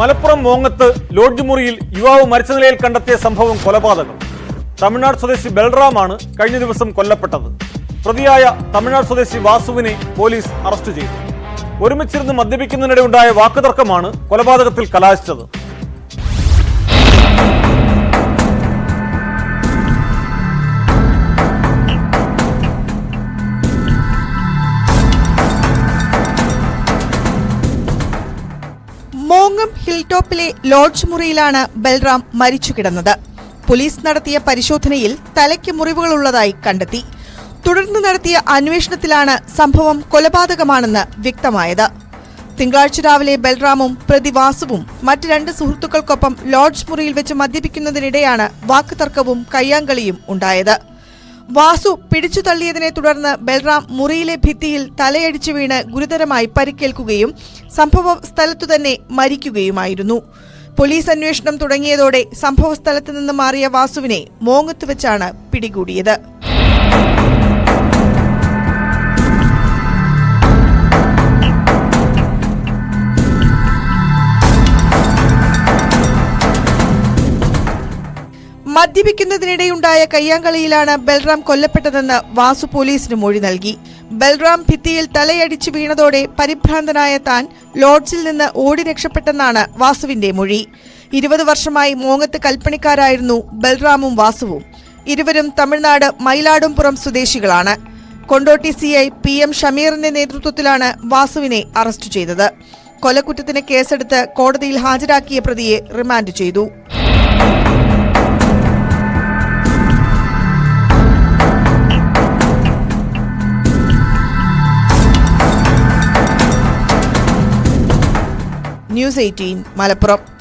Malappuram മോങ്ങത്ത് lodge മുറിയിൽ യുവാവ് മരിച്ച നിലയിൽ കണ്ടെത്തിയ സംഭവം കൊലപാതകം. തമിഴ്നാട് സ്വദേശി ബൽറാമാണ് കഴിഞ്ഞ ദിവസം കൊല്ലപ്പെട്ടത്. പ്രതിയായ തമിഴ്നാട് സ്വദേശി വാസുവിനെ പോലീസ് അറസ്റ്റ് ചെയ്തു. ഒരുമിച്ചിരുന്ന് മദ്യപിക്കുന്നതിനിടെ ഉണ്ടായ വാക്കുതർക്കമാണ് കൊലപാതകത്തിൽ കലാശിച്ചത്. ഹിൽ ടോപ്പിലെ ലോഡ്ജ് മുറിയിലാണ് ബൽറാം മരിച്ചു കിടന്നത്. പോലീസ് നടത്തിയ പരിശോധനയിൽ തലയ്ക്ക് മുറിവുകളുള്ളതായി കണ്ടെത്തി. തുടർന്ന് നടത്തിയ അന്വേഷണത്തിലാണ് സംഭവം കൊലപാതകമാണെന്ന് വ്യക്തമായത്. തിങ്കളാഴ്ച രാവിലെ ബൽറാമും പ്രതി വാസുവും മറ്റ് രണ്ട് സുഹൃത്തുക്കൾക്കൊപ്പം ലോഡ്ജ് മുറിയിൽ വെച്ച് മദ്യപിക്കുന്നതിനിടെയാണ് വാക്കുതർക്കവും കയ്യാങ്കളിയും ഉണ്ടായത്. വാസു പിടിച്ചു തള്ളിയതിനെ തുടർന്ന് ബൽറാം മുറിയിലെ ഭിത്തിയിൽ തലയടിച്ചു വീണ് ഗുരുതരമായി പരിക്കേൽക്കുകയും സംഭവ സ്ഥലത്തു തന്നെ മരിക്കുകയുമായിരുന്നു. പോലീസ് അന്വേഷണം തുടങ്ങിയതോടെ സംഭവ സ്ഥലത്ത് നിന്ന് മാറിയ വാസുവിനെ മോങ്ങത്ത് വെച്ചാണ് പിടികൂടിയത്. മദ്യപിക്കുന്നതിനിടെയുണ്ടായ കയ്യാങ്കളിയിലാണ് ബൽറാം കൊല്ലപ്പെട്ടതെന്ന് വാസു പോലീസിന് മൊഴി നൽകി. ബൽറാം ഭിത്തിയിൽ തലയടിച്ചു വീണതോടെ പരിഭ്രാന്തനായ താൻ ലോഡ്ജിൽ നിന്ന് ഓടി രക്ഷപ്പെട്ടെന്നാണ് വാസുവിന്റെ മൊഴി. ഇരുപത് വർഷമായി മോങ്ങത്ത് കൽപ്പണിക്കാരായിരുന്നു ബൽറാമും വാസുവും. ഇരുവരും തമിഴ്നാട് മയിലാടുംപുറം സ്വദേശികളാണ്. Kondotty C I P M ഷമീറിന്റെ നേതൃത്വത്തിലാണ് വാസുവിനെ അറസ്റ്റ് ചെയ്തത്. കൊലക്കുറ്റത്തിന് കേസെടുത്ത് കോടതിയിൽ ഹാജരാക്കിയ പ്രതിയെ റിമാൻഡ് ചെയ്തു. News eighteen Malappuram